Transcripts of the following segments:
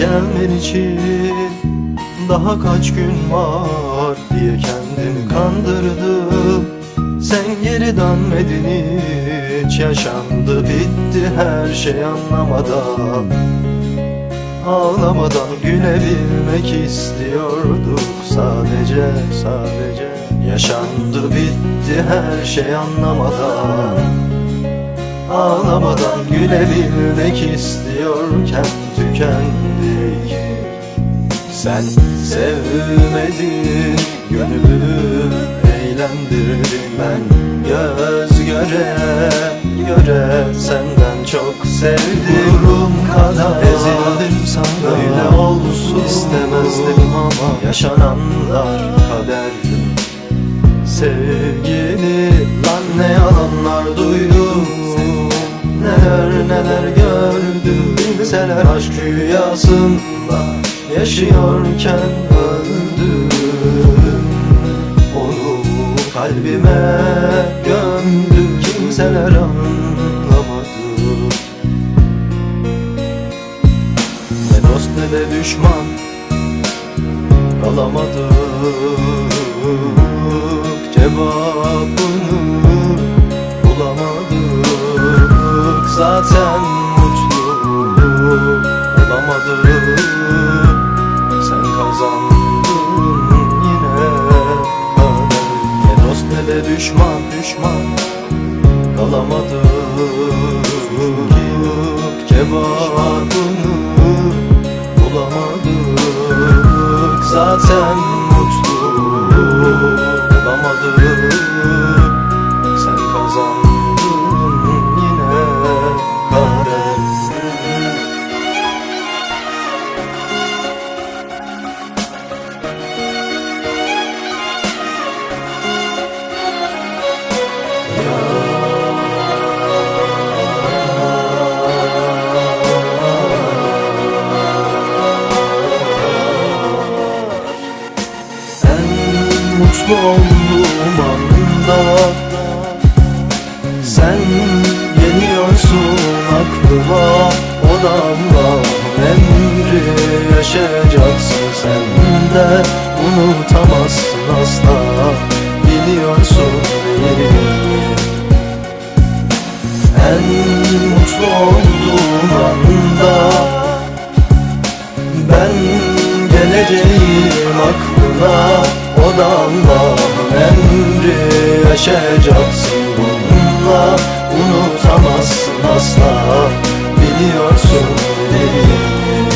gelmen için Daha kaç gün var diye kendimi kandırdım. Sen geri dönmedin hiç Yaşandı bitti her şey anlamadan. Ağlamadan gülebilmek istiyorduk sadece sadece. Yaşandı bitti her şey anlamadan. Ağlamadan gülebilmek istiyorken tükendik Sen sevmedin gönlümü eğlendirdin ben Göz göre göre senden çok sevdim. Vurum kadar ezildim sana Böyle olsun istemezdim ama Yaşananlar kader. Sevgili lan ne yalanlar duydum Neler neler gördüm Bilseler aşk rüyasında Yaşıyorken öldüm. Onu kalbime gömdüm Kimseler anlamadı. Ne dost ne de düşman Alamadık cevabını Bulamadık. Zaten Kalamadık cevabını bulamadık. Zaten mutlu olamadık. Sen kazandın mutlu olduğum anda Sen geliyorsun aklıma O da Allah'ın emri Yaşayacaksın sen de. Unutamazsın asla Biliyorsun değil mi? En mutlu olduğum anda ben geleceğim aklına O da Allah'ın emri Yaşayacaksın bununla Unutamazsın asla. Biliyorsun değil?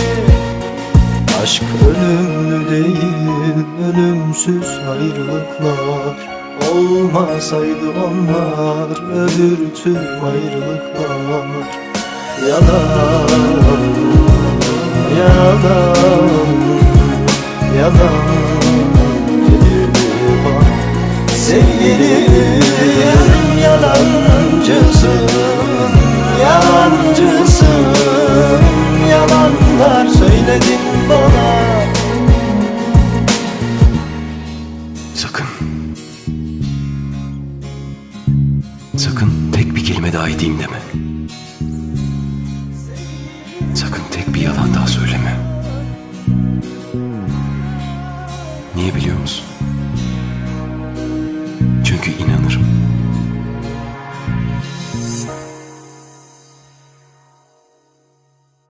Aşk ölümlü değil Ölümsüz ayrılıklar. Olmasaydı onlar Ölür tüm ayrılıklar. Yalan Yalan Yalan edeyim deme. Sakın tek bir yalan daha söyleme. Niye biliyor musun? Çünkü inanırım.